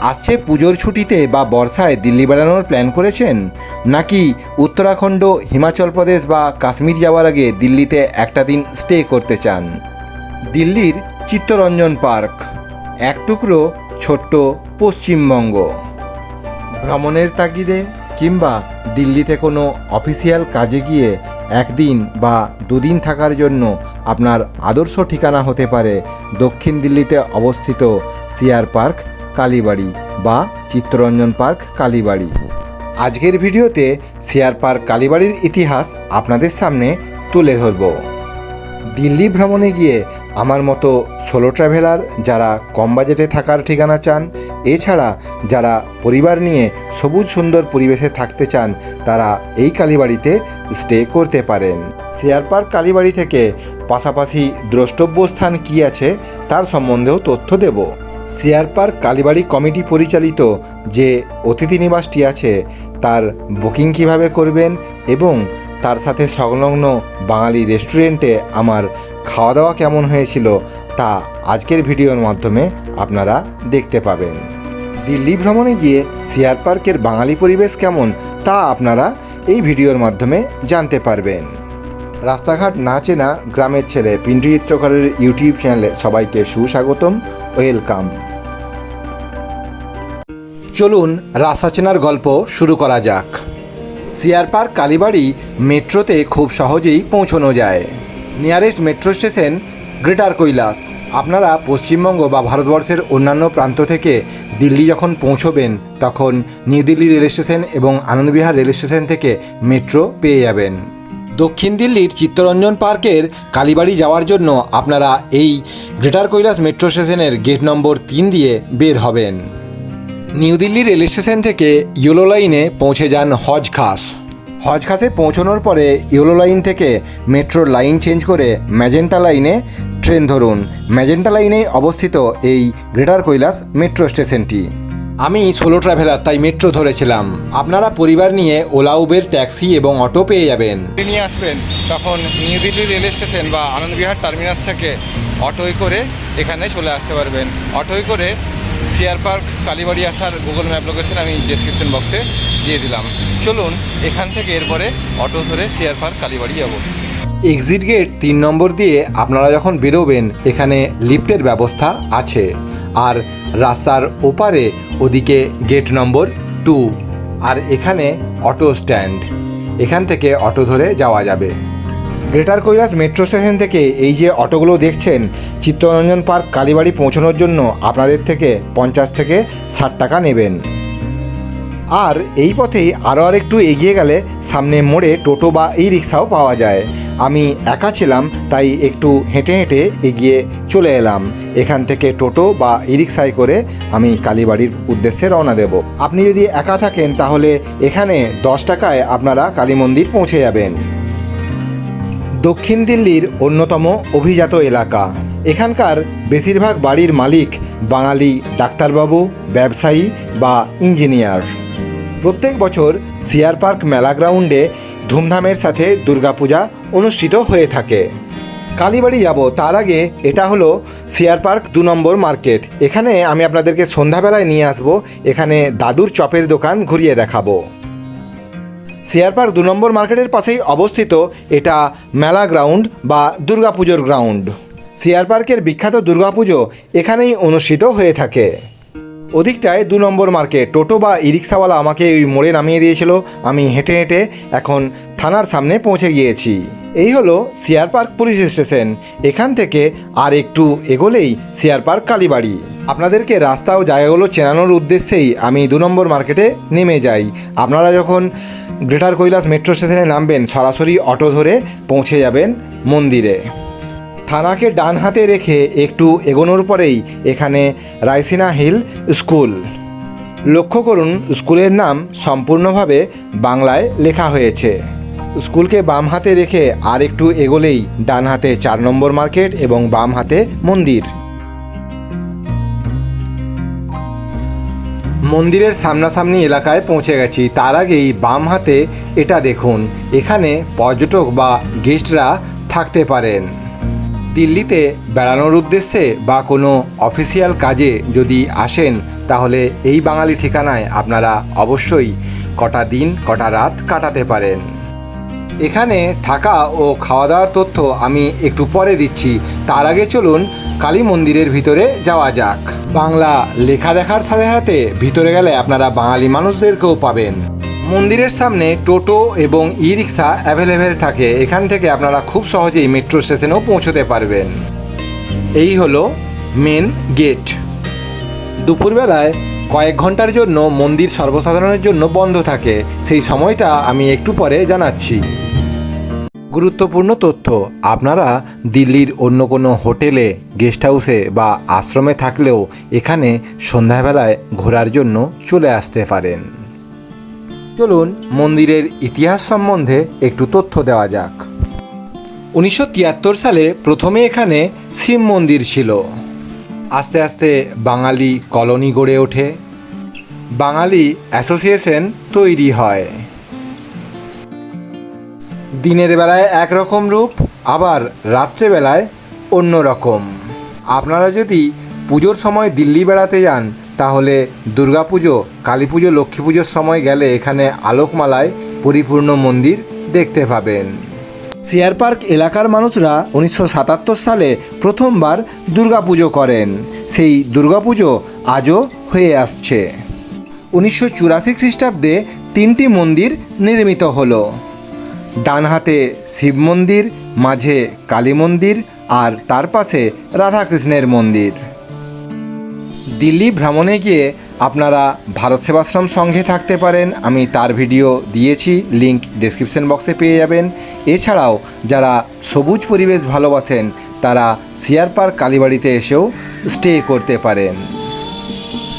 আসছে পুজোর ছুটিতে বা বর্ষায় দিল্লি বেড়ানোর প্ল্যান করেছেন? নাকি উত্তরাখণ্ড, হিমাচল প্রদেশ বা কাশ্মীর যাওয়ার আগে দিল্লিতে একটা দিন স্টে করতে চান? দিল্লির চিত্তরঞ্জন পার্ক, এক টুকরো ছোট্ট পশ্চিমবঙ্গ। ভ্রমণের তাগিদে কিংবা দিল্লিতে কোনো অফিসিয়াল কাজে গিয়ে একদিন বা দুদিন থাকার জন্য আপনার আদর্শ ঠিকানা হতে পারে দক্ষিণ দিল্লিতে অবস্থিত সিয়ার পার্ক কালীবাড়ি বা চিত্তরঞ্জন পার্ক কালীবাড়ি। আজকের ভিডিওতে শেয়ার পার্ক কালীবাড়ির ইতিহাস আপনাদের সামনে তুলে ধরব। দিল্লি ভ্রমণে গিয়ে আমার মতো সোলো ট্রাভেলার যারা কম বাজেটে থাকার ঠিকানা চান, এছাড়া যারা পরিবার নিয়ে সবুজ সুন্দর পরিবেশে থাকতে চান, তারা এই কালীবাড়িতে স্টে করতে পারেন। শেয়ার পার্ক কালীবাড়ি থেকে পাশাপাশি দ্রষ্টব্য স্থান কী আছে, তার সম্বন্ধেও তথ্য দেব। C R park Kalibari committee পরিচালিত যে অতিথি নিবাসটি আছে, তার বুকিং কীভাবে করবেন এবং তার সাথে সংলগ্ন বাঙালি রেস্টুরেন্টে আমার খাওয়া দাওয়া কেমন হয়েছিল তা আজকের ভিডিওর মাধ্যমে আপনারা দেখতে পাবেন। দিল্লি ভ্রমণে গিয়ে সিয়ার পার্কের বাঙালি পরিবেশ কেমন তা আপনারা এই ভিডিওর মাধ্যমে জানতে পারবেন। রাস্তাঘাট না চেনা গ্রামের ছেলে পিন্টু চিত্রকরের ইউটিউব চ্যানেলে সবাইকে সুস্বাগতম। ওয়েলকাম। চলুন রাস্তা চেনার গল্প শুরু করা যাক। সিয়ার পার্ক কালীবাড়ি মেট্রোতে খুব সহজেই পৌঁছানো যায়। Nearest metro station greater Kailash. আপনারা পশ্চিমবঙ্গ বা ভারতবর্ষের অন্যান্য প্রান্ত থেকে দিল্লি যখন পৌঁছবেন, তখন নিউ দিল্লি রেল স্টেশন এবং আনন্দবিহার রেল স্টেশন থেকে মেট্রো পেয়ে যাবেন। দক্ষিণ দিল্লির চিত্তরঞ্জন পার্কের কালীবাড়ি যাওয়ার জন্য আপনারা এই গ্রেটার কৈলাস মেট্রো স্টেশনের গেট নম্বর তিন দিয়ে বের হবেন। নিউ দিল্লি রেল স্টেশন থেকে ইয়েলো লাইনে পৌঁছে যান হজ খাস। হজ খাসে পৌঁছানোর পরে ইয়েলো লাইন থেকে মেট্রোর লাইন চেঞ্জ করে ম্যাজেন্টা লাইনে ট্রেন ধরুন। ম্যাজেন্টা লাইনে অবস্থিত এই গ্রেটার কৈলাস মেট্রো স্টেশনটি। আমি সোলো ট্রাভেলার তাই মেট্রো ধরেছিলাম। আপনারা পরিবার নিয়ে ওলা উবের ট্যাক্সি এবং অটো পেয়ে যাবেন। নিয়ে আসবেন তখন নিউ দিল্লি রেল স্টেশন বা আনন্দবিহার টার্মিনাস থেকে অটোয় করে এখানে চলে আসতে পারবেন। অটোয় করে সিয়ার পার্ক কালীবাড়ি আসার গুগল ম্যাপ লোকেশন আমি ডেসক্রিপশন বক্সে দিয়ে দিলাম। চলুন এখান থেকে এরপরে অটো ধরে সিয়ার পার্ক কালীবাড়ি যাব। এক্সিট গেট তিন নম্বর দিয়ে আপনারা যখন বেরোবেন এখানে লিফটের ব্যবস্থা আছে। আর রাস্তার ওপারে ওদিকে গেট নম্বর টু। আর এখানে অটো স্ট্যান্ড। এখান থেকে অটো ধরে যাওয়া যাবে। গ্রেটার কৈলাস মেট্রো স্টেশন থেকে এই যে অটোগুলো দেখছেন, চিত্তরঞ্জন পার্ক কালীবাড়ি পৌঁছানোর জন্য আপনাদের থেকে পঞ্চাশ থেকে ষাট টাকা নেবেন। আর এই পথেই আরও আর একটু এগিয়ে গেলে সামনে মোড়ে টোটো বা ই রিক্সাও পাওয়া যায়। আমি একা ছিলাম, তাই একটু হেঁটে হেঁটে এগিয়ে চলে এলাম। এখান থেকে টোটো বা ই রিক্সায় করে আমি কালীবাড়ির উদ্দেশ্যে রওনা দেব। আপনি যদি একা থাকেন, তাহলে এখানে দশ টাকায় আপনারা কালী মন্দির পৌঁছে যাবেন। দক্ষিণ দিল্লির অন্যতম অভিজাত এলাকা। এখানকার বেশিরভাগ বাড়ির মালিক বাঙালি ডাক্তারবাবু, ব্যবসায়ী বা ইঞ্জিনিয়ার। প্রত্যেক বছর সিয়ার পার্ক মেলা গ্রাউন্ডে ধুমধামের সাথে দুর্গাপূজা অনুষ্ঠিত হয়ে থাকে। কালীবাড়ি যাব তার আগে এটা হলো সিয়ার পার্ক দু নম্বর মার্কেট। এখানে আমি আপনাদেরকে সন্ধ্যাবেলায় নিয়ে আসব। এখানে দাদুর চপের দোকান ঘুরিয়ে দেখাবো। সিয়ার পার্ক দু নম্বর মার্কেটের পাশেই অবস্থিত এটা মেলা গ্রাউন্ড বা দুর্গাপুজোর গ্রাউন্ড। সিয়ার পার্কের বিখ্যাত দুর্গাপুজো এখানেই অনুষ্ঠিত হয়ে থাকে। ওদিকটায় দু নম্বর মার্কেট টোটো বা ই রিক্সাওয়ালা আমাকে ওই মোড়ে নামিয়ে দিয়েছিল। আমি হেঁটে হেঁটে এখন থানার সামনে পৌঁছে গিয়েছি। এই হলো সিয়ার পার্ক পুলিশ স্টেশন। এখান থেকে আর একটু এগোলেই সিয়ার পার্ক কালীবাড়ি। আপনাদেরকে রাস্তা ও জায়গাগুলো চেনানোর উদ্দেশ্যেই আমি দু নম্বর মার্কেটে নেমে যাই। আপনারা যখন গ্রেটার কৈলাস মেট্রো স্টেশনে নামবেন, সরাসরি অটো ধরে পৌঁছে যাবেন মন্দিরে। থানাকে ডান হাতে রেখে একটু এগোনোর পরেই এখানে রাইসিনা হিল স্কুল। লক্ষ্য করুন, স্কুলের নাম সম্পূর্ণভাবে বাংলায় লেখা হয়েছে। স্কুলকে বাম হাতে রেখে আর একটু এগোলেই ডান হাতে চার নম্বর মার্কেট এবং বাম হাতে মন্দির। মন্দিরের সামনাসামনি এলাকায় পৌঁছে গেছি। তার আগেই বাম হাতে এটা দেখুন। এখানে পর্যটক বা গেস্টরা থাকতে পারেন। দিল্লিতে বেড়ানোর উদ্দেশ্যে বা কোনো অফিসিয়াল কাজে যদি আসেন, তাহলে এই বাঙালি ঠিকানায় আপনারা অবশ্যই কটা দিন, কটা রাত কাটাতে পারেন। এখানে থাকা ও খাওয়া দাওয়ার তথ্য আমি একটু পরে দিচ্ছি। তার আগে চলুন কালী মন্দিরের ভিতরে যাওয়া যাক। বাংলা লেখা দেখার সাথে সাথে ভিতরে গেলে আপনারা বাঙালি মানুষদেরকেও পাবেন। মন্দিরের সামনে টোটো এবং ই রিক্সা অ্যাভেলেবেল থাকে। এখান থেকে আপনারা খুব সহজেই মেট্রো স্টেশনেও পৌঁছতে পারবেন। এই হলো মেন গেট দুপুরবেলায় কয়েক ঘণ্টার জন্য মন্দির সর্বসাধারণের জন্য বন্ধ থাকে। সেই সময়টা আমি একটু পরে জানাচ্ছি। গুরুত্বপূর্ণ তথ্য, আপনারা দিল্লির অন্য কোনো হোটেলে গেস্ট হাউসে বা আশ্রমে থাকলেও এখানে সন্ধ্যাবেলায় ঘোরার জন্য চলে আসতে পারেন। চলুন মন্দিরের ইতিহাস সম্বন্ধে একটু তথ্য দেওয়া যাক। উনিশশো তিয়াত্তর সালে প্রথমে এখানে শিব মন্দির ছিল। আস্তে আস্তে বাঙালি কলোনি গড়ে ওঠে। বাঙালি অ্যাসোসিয়েশন তৈরি হয়। দিনের বেলায় একরকম রূপ, আবার রাত্রেবেলায় অন্য রকম আপনারা যদি পুজোর সময় দিল্লি বেড়াতে যান তাহলে দুর্গাপুজো কালী পুজো লক্ষ্মী পুজোর সময় গেলে এখানে আলোকমালায় পরিপূর্ণ মন্দির দেখতে পাবেন। সিয়ার পার্ক এলাকার মানুষরা উনিশশো সাতাত্তর সালে প্রথমবার দুর্গাপুজো করেন। সেই দুর্গাপুজো আজও হয়ে আসছে। উনিশশো চুরাশি খ্রিস্টাব্দে তিনটি মন্দির নির্মিত হলো। ডান হাতে শিব মন্দির, মাঝে কালী মন্দির আর তার পাশে রাধাকৃষ্ণের মন্দির। দিল্লি ভ্রমণে গিয়ে আপনারা ভারত সেবাশ্রম সংঘে থাকতে পারেন। আমি তার ভিডিও দিয়েছি, লিংক ডেসক্রিপশন বক্সে পেয়ে যাবেন। এছাড়াও যারা সবুজ পরিবেশ ভালোবাসেন, তারা সিয়ার পার্ক কালীবাড়িতে এসেও স্টে করতে পারেন।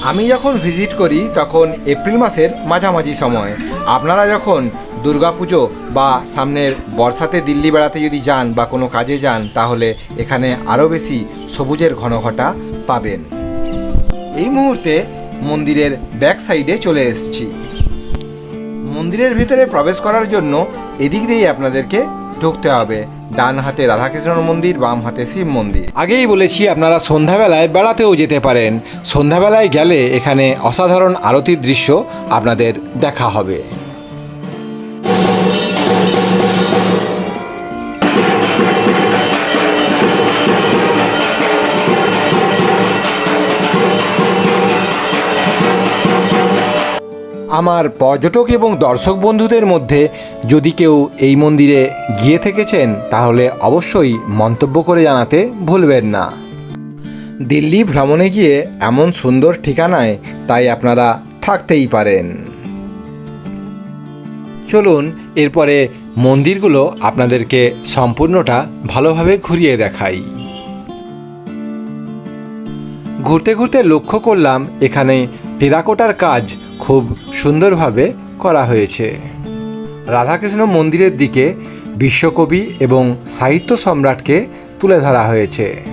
আমি যখন ভিজিট করি, তখন এপ্রিল মাসের মাঝামাঝি সময়। আপনারা যখন দুর্গাপুজো বা সামনের বর্ষাতে দিল্লি বেড়াতে যদি যান বা কোনো কাজে যান, তাহলে এখানে আরও বেশি সবুজের ঘনঘটা পাবেন। এই মুহূর্তে মন্দিরের ব্যাক সাইডে চলে এসেছি। মন্দিরের ভিতরে প্রবেশ করার জন্য এদিক দিয়েই আপনাদেরকে ঢুকতে হবে। ডান হাতে রাধাকৃষ্ণ মন্দির, বাম হাতে শিব মন্দির। আগেই বলেছি, আপনারা সন্ধ্যাবেলায় বেড়াতেও যেতে পারেন। সন্ধ্যাবেলায় গেলে এখানে অসাধারণ আরতির দৃশ্য আপনাদের দেখা হবে। আমার পর্যটক এবং দর্শক বন্ধুদের মধ্যে যদি কেউ এই মন্দিরে গিয়ে থেকেছেন, তাহলে অবশ্যই মন্তব্য করে জানাতে ভুলবেন না। দিল্লি ভ্রমণে গিয়ে এমন সুন্দর ঠিকানায় তাই আপনারা থাকতেই পারেন। চলুন, এরপরে মন্দিরগুলো আপনাদেরকে সম্পূর্ণটা ভালোভাবে ঘুরিয়ে দেখাই। ঘুরতে ঘুরতে লক্ষ্য করলাম, এখানে টেরাকোটার কাজ খুব সুন্দরভাবে করা হয়েছে। রাধাকৃষ্ণ মন্দিরের দিকে বিশ্বকবি এবং সাহিত্য সম্রাটকে তুলে ধরা হয়েছে।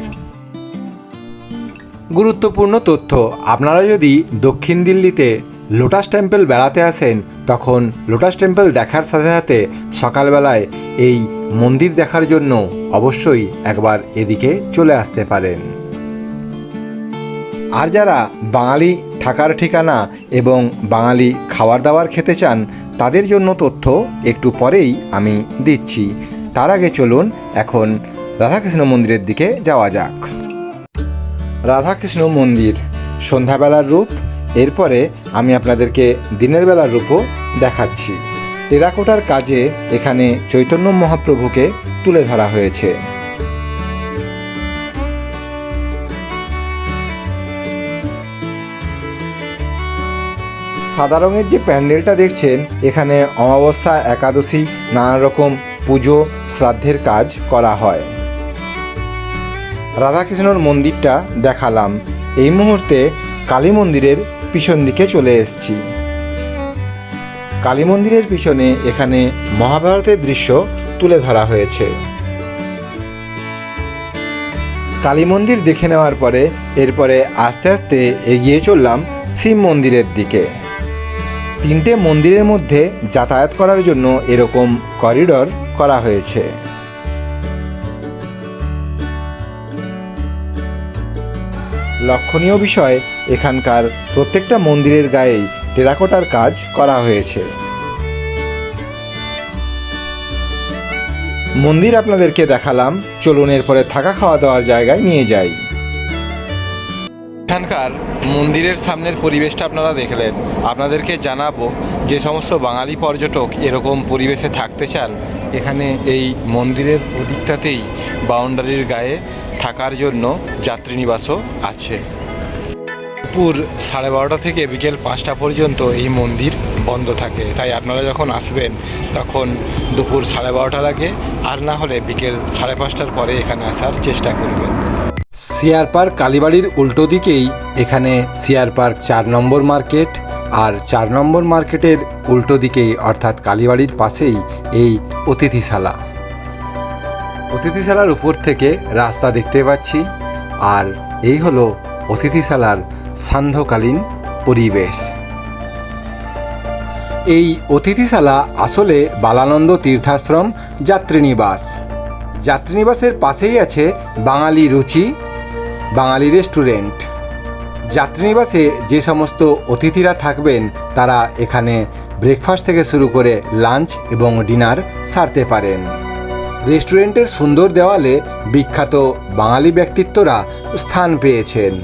গুরুত্বপূর্ণ তথ্য, আপনারা যদি দক্ষিণ দিল্লিতে লোটাস টেম্পল বেড়াতে আসেন, তখন লোটাস টেম্পল দেখার সাথে সাথে সকালবেলায় এই মন্দির দেখার জন্য অবশ্যই একবার এদিকে চলে আসতে পারেন। আর যারা বাঙালি থাকার ঠিকানা এবং বাঙালি খাবার দাবার খেতে চান, তাদের জন্য তথ্য একটু পরেই আমি দিচ্ছি। তার আগে চলুন এখন রাধাকৃষ্ণ মন্দিরের দিকে যাওয়া যাক। রাধাকৃষ্ণ মন্দির, সন্ধ্যাবেলার রূপ, এরপরে আমি আপনাদেরকে দিনের বেলার রূপও দেখাচ্ছি। টেরাকোটার কাজে এখানে চৈতন্য মহাপ্রভুকে তুলে ধরা হয়েছে। সাদা রঙের যে প্যান্ডেলটা দেখছেন, এখানে অমাবস্যা, একাদশী নানা রকম পুজো, শ্রাদ্ধের কাজ করা হয়। রাধাকৃষ্ণর মন্দিরটা দেখালাম। এই মুহূর্তে কালী মন্দিরের পিছন দিকে চলে এসেছি। কালী মন্দিরের পিছনে এখানে মহাভারতের দৃশ্য তুলে ধরা হয়েছে। কালী মন্দির দেখে নেওয়ার পরে, এরপরে আস্তে আস্তে এগিয়ে চললাম শিব মন্দিরের দিকে। তিনটে মন্দিরের মধ্যে যাতায়াত করার জন্য এরকম করিডর করা হয়েছে। লক্ষণীয় বিষয়, এখানকার প্রত্যেকটা মন্দিরের গায়েই টেরাকোটার কাজ করা হয়েছে। মন্দির আপনাদেরকে দেখালাম। চলুন এরপরে থাকা খাওয়া দাওয়ার জায়গায় নিয়ে যাই। এখানকার মন্দিরের সামনের পরিবেশটা আপনারা দেখলেন। আপনাদেরকে জানাব যে সমস্ত বাঙালি পর্যটক এরকম পরিবেশে থাকতে চান, এখানে এই মন্দিরের ওদিকটাতেই বাউন্ডারির গায়ে থাকার জন্য যাত্রীনিবাসও আছে। দুপুর সাড়ে বারোটা থেকে বিকেল পাঁচটা পর্যন্ত এই মন্দির বন্ধ থাকে। তাই আপনারা যখন আসবেন, তখন দুপুর সাড়ে বারোটার আগে, আর না হলে বিকেল সাড়ে পাঁচটার পরে এখানে আসার চেষ্টা করবেন। সিয়ার পার্ক কালীবাড়ির উল্টো দিকেই। এখানে সিয়ার পার্ক চার নম্বর মার্কেট আর চার নম্বর মার্কেটের উল্টো দিকেই, অর্থাৎ কালীবাড়ির পাশেই এই অতিথিশালা। অতিথিশালার উপর থেকে রাস্তা দেখতে পাচ্ছি আর এই হলো অতিথিশালার সান্ধ্যকালীন পরিবেশ। এই অতিথিশালা আসলে বালানন্দ তীর্থাশ্রম যাত্রীনিবাস। যাত্রীনিবাসের পাশেই আছে বাঙালি রুচি বাঙালি রেস্টুরেন্ট। যাত্রীনিবাসে যে সমস্ত অতিথিরা থাকবেন, তারা এখানে ব্রেকফাস্ট থেকে শুরু করে লাঞ্চ এবং ডিনার সারতে পারেন। রেস্টুরেন্টের সুন্দর দেওয়ালে বিখ্যাত বাঙালি ব্যক্তিত্বরা স্থান পেয়েছেন।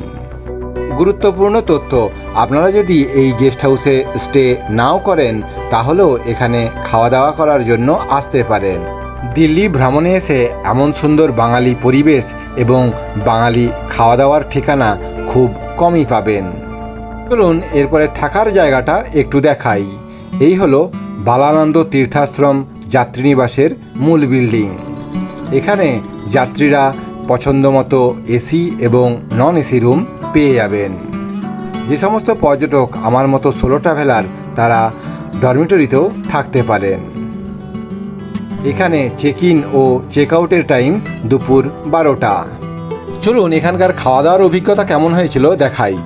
গুরুত্বপূর্ণ তথ্য, আপনারা যদি এই গেস্ট হাউসে স্টে নাও করেন, তাহলেও এখানে খাওয়া দাওয়া করার জন্য আসতে পারেন। দিল্লি ভ্রমণে এসে এমন সুন্দর বাঙালি পরিবেশ এবং বাঙালি খাওয়া দাওয়ার ঠিকানা খুব কমই পাবেন। চলুন এরপরে থাকার জায়গাটা একটু দেখাই। এই হলো বালানন্দ তীর্থাশ্রম যাত্রীনিবাসের মূল বিল্ডিং। এখানে যাত্রীরা পছন্দ মতো এসি এবং নন এসি রুম পেয়ে যাবেন। যে সমস্ত পর্যটক আমার মতো সোলো ট্রাভেলার তারা ডরমিটরিতেও থাকতে পারেন। এখানে চেক ইন ও চেক আউটের টাইম দুপুর বারোটা। চলুন, এখানকার খাওয়া দাওয়ার অভিজ্ঞতা কেমন হয়েছিল দেখাই।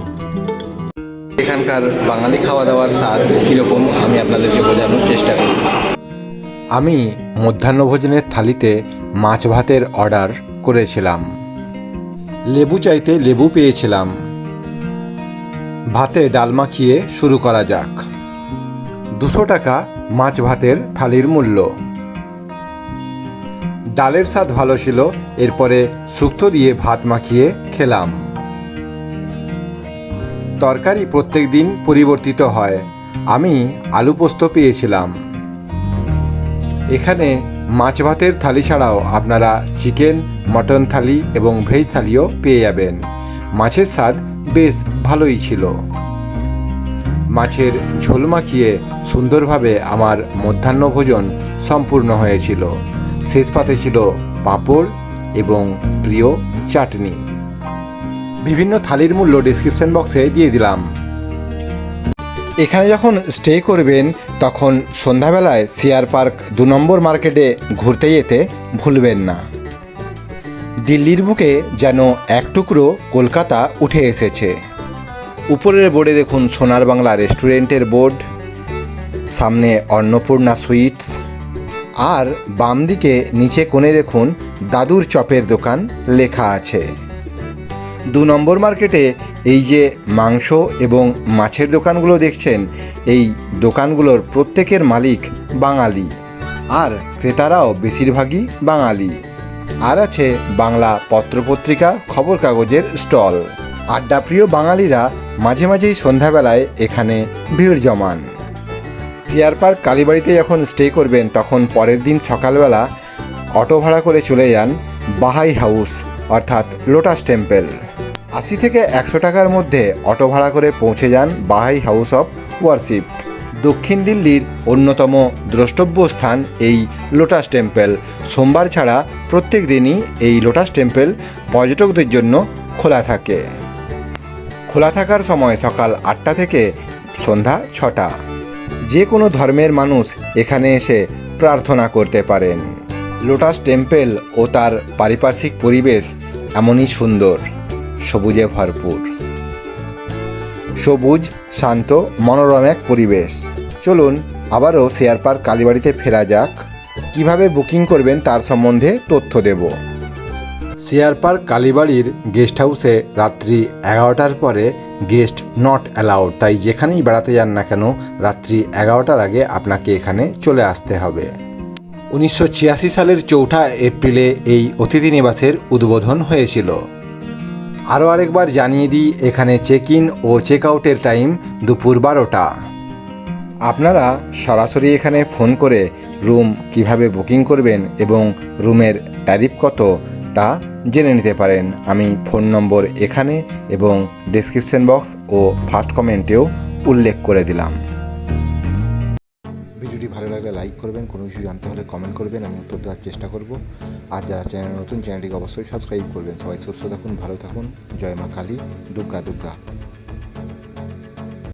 এখানকার বাঙালি খাওয়া দাওয়ার স্বাদ কীরকম, আমি আপনাদেরকে বোঝানোর চেষ্টা করি। আমি মধ্যাহ্নভোজনের থালিতে মাছ ভাতের অর্ডার করেছিলাম। লেবু চাইতে লেবু পেয়েছিলাম। ভাতে ডাল মাখিয়ে শুরু করা যাক। দুশো টাকা মাছ ভাতের থালির মূল্য। ডালের স্বাদ ভালো ছিল, এরপরে শুক্তো দিয়ে ভাত মাখিয়ে খেলাম। তরকারি প্রত্যেক দিন পরিবর্তিত হয়। আমি আলু পোস্ত পেয়েছিলাম। এখানে মাছ ভাতের থালি ছাড়াও আপনারা চিকেন, মটন থালি এবং ভেজ থালিও পেয়ে যাবেন। মাছের স্বাদ বেশ ভালোই ছিল। মাছের ঝোল মাখিয়ে সুন্দরভাবে আমার মধ্যাহ্ন ভোজন সম্পূর্ণ হয়েছিল। শেষ পাতে ছিল পাঁপড় এবং প্রিয় চাটনি। বিভিন্ন থালির মূল্য ডিসক্রিপশন বক্সে দিয়ে দিলাম। এখানে যখন স্টে করবেন, তখন সন্ধ্যাবেলায় সিয়ার পার্ক দু নম্বর মার্কেটে ঘুরতে যেতে ভুলবেন না। দিল্লির বুকে যেন এক টুকরো কলকাতা উঠে এসেছে। উপরের বোর্ডে দেখুন সোনার বাংলা রেস্টুরেন্টের বোর্ড সামনে অন্নপূর্ণা সুইটস আর বাম দিকে নিচে কোণে দেখুন দাদুর চপের দোকান লেখা আছে। দু নম্বর মার্কেটে এই যে মাংস এবং মাছের দোকানগুলো দেখছেন, এই দোকানগুলোর প্রত্যেকের মালিক বাঙালি। আর ক্রেতারাও বেশিরভাগই বাঙালি। আর আছে বাংলা পত্রপত্রিকা খবর কাগজের স্টল। আড্ডাপ্রিয় বাঙালিরা মাঝে মাঝেই সন্ধ্যাবেলায় এখানে ভিড় জমান। চেয়ার পার্ক কালীবাড়িতে যখন স্টে করবেন, তখন পরের দিন সকালবেলা অটো ভাড়া করে চলে যান বাহাই হাউস, অর্থাৎ লোটাস টেম্পল। আশি থেকে একশো টাকার মধ্যে অটো ভাড়া করে পৌঁছে যান বাহাই হাউস অফ ওয়ারশিপ। দক্ষিণ দিল্লির অন্যতম দ্রষ্টব্য স্থান এই লোটাস টেম্পল। সোমবার ছাড়া প্রত্যেক দিনই এই লোটাস টেম্পল পর্যটকদের জন্য খোলা থাকে। খোলা থাকার সময় সকাল আটটা থেকে সন্ধ্যা ছটা। যে কোনো ধর্মের মানুষ এখানে এসে প্রার্থনা করতে পারেন। লোটাস টেম্পেল ও তার পারিপার্শ্বিক পরিবেশ এমনই সুন্দর, সবুজে ভরপুর। সবুজ, শান্ত, মনোরম এক পরিবেশ। চলুন আবারও শেয়ার পার্ক কালীবাড়িতে ফেরা যাক। কীভাবে বুকিং করবেন তার সম্বন্ধে তথ্য দেব। সিয়ার পার্ক কালীবাড়ির গেস্ট হাউসে রাত্রি এগারোটার পরে গেস্ট নট অ্যালাউড। তাই যেখানেই বেড়াতে যান না কেন, রাত্রি এগারোটার আগে আপনাকে এখানে চলে আসতে হবে। উনিশশো ছিয়াশি সালের চৌঠা এপ্রিলে এই অতিথি নিবাসের উদ্বোধন হয়েছিল। আরও আরেকবার জানিয়ে দিই, এখানে চেক ইন ও চেক আউটের টাইম দুপুর বারোটা। আপনারা সরাসরি এখানে ফোন করে রুম কীভাবে বুকিং করবেন এবং রুমের ট্যারিফ কত তা জেনে নিতে পারেন। আমি ফোন নম্বর এখানে এবং ডিসক্রিপশন বক্স ও ফার্স্ট কমেন্টেও উল্লেখ করে দিলাম। ভিডিওটি ভালো লাগলে লাইক করবেন, কোনো কিছু জানতে হলে কমেন্ট করবেন, আমি উত্তর দেওয়ার চেষ্টা করব। আর যারা চ্যানেল নতুন চ্যানেলটিকে অবশ্যই সাবস্ক্রাইব করবেন। সবাই সুস্থ থাকুন, ভালো থাকুন। জয় মা কালী, দুর্গা দুর্গা।